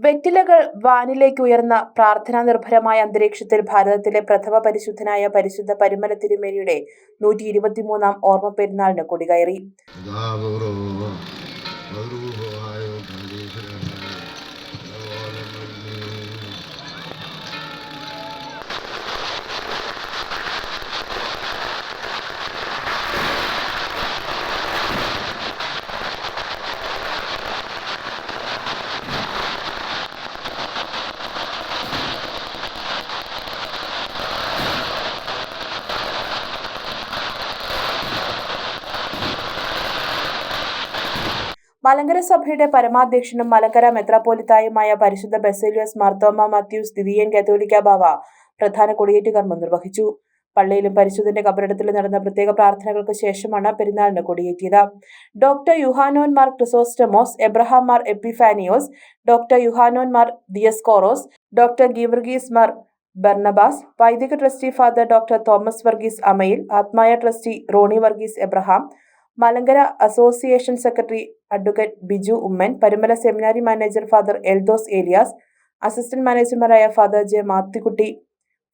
വെറ്റിലകൾ വാനിലേക്ക് ഉയർന്ന പ്രാർത്ഥനാ നിർഭരമായ അന്തരീക്ഷത്തിൽ ഭാരതത്തിലെ പ്രഥമ പരിശുദ്ധനായ പരിശുദ്ധ പരിമല തിരുമേനിയുടെ നൂറ്റി ഇരുപത്തിമൂന്നാം ഓർമ്മ പെരുന്നാളിന് കൊടികയറി മലങ്കര സഭയുടെ പരമാധ്യക്ഷനും മലങ്കര മെത്രാപ്പോലിത്തായുമായ പരിശുദ്ധ ബെസേലിയസ് മാർത്തോമ മാത്യൂസ് സ്ഥിതിയൻ കത്തോലിക്ക ബാവ പ്രധാന കൊടിയേറ്റ് കർമ്മം നിർവഹിച്ചു. പള്ളിയിലും പരിശുദ്ധന്റെ കബറിടത്തിലും നടന്ന പ്രത്യേക പ്രാർത്ഥനകൾക്ക് ശേഷമാണ് പെരുന്നാളിന് കൊടിയേറ്റിയത്. Doctor Yuhanon Mar Chrysostomos Abraham Mar Epiphanios doctor Yuhanon Mar Dioscoros doctor Geevarghese Mar Barnabas വൈദിക trustee father doctor Thomas Varghese Amayil ആത്മായ trustee Rony Varghese Abraham Malankara association secretary advocate Biju Oommen Parumala seminary manager father Eldhose Elias assistant മാനേജർമാരായ father J Mathikutty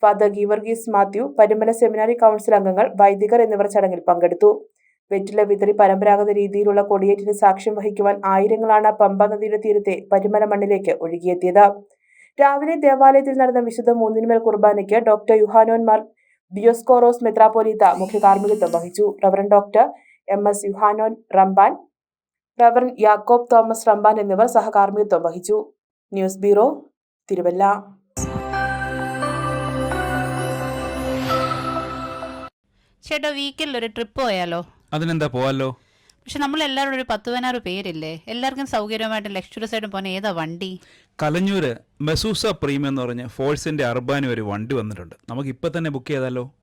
father Geevarghese Mathew Parumala seminary council അംഗങ്ങൾ വൈദികർ എന്നിവർ ചടങ്ങിൽ പങ്കെടുത്തു. വെറ്റില വിതറി പരമ്പരാഗത രീതിയിലുള്ള കൊടിയേറ്റിന് സാക്ഷ്യം വഹിക്കുവാൻ ആയിരങ്ങളാണ് പമ്പ നദിയുടെ തീരത്തെ പരിമല മണ്ണിലേക്ക് ഒഴുകിയെത്തിയത്. രാവിലെ ദേവാലയത്തിൽ നടന്ന വിശുദ്ധ മൂന്നിനുമേൽ കുർബാനയ്ക്ക് ഡോക്ടർ യുഹാനോൻ മാർ മെത്രാപോലീത്ത മെത്രാപ്പോലീത്ത മുഖ്യ കാർമ്മികത്വം വഹിച്ചു. Reverend doctor M S Yuhanon Ramban reverend Yakob Thomas Ramban എന്നിവർ സഹകാർമ്മികത്വം വഹിച്ചു. News bureau Thiruvalla. ചേട്ടാ വീക്കെൻഡിൽ ഒരു ട്രിപ്പ് പോയാലോ? അതിനെന്താ പോവാലോ? പക്ഷെ നമ്മൾ എല്ലാവരും ഒരു പത്ത് പതിനാറ് പേരില്ലേ? എല്ലാവർക്കും സൗകര്യമായിട്ട് ലക്ഷറി ആയിട്ട് പോകാൻ ഏതാ വണ്ടി? കലഞ്ഞൂര് മെസൂസ പ്രീമിയം എന്ന് പറഞ്ഞ് ഫോഴ്സിന്റെ അർബാനി ഒരു വണ്ടി വന്നിട്ടുണ്ട്. നമുക്ക് ഇപ്പൊ തന്നെ ബുക്ക് ചെയ്താലോ?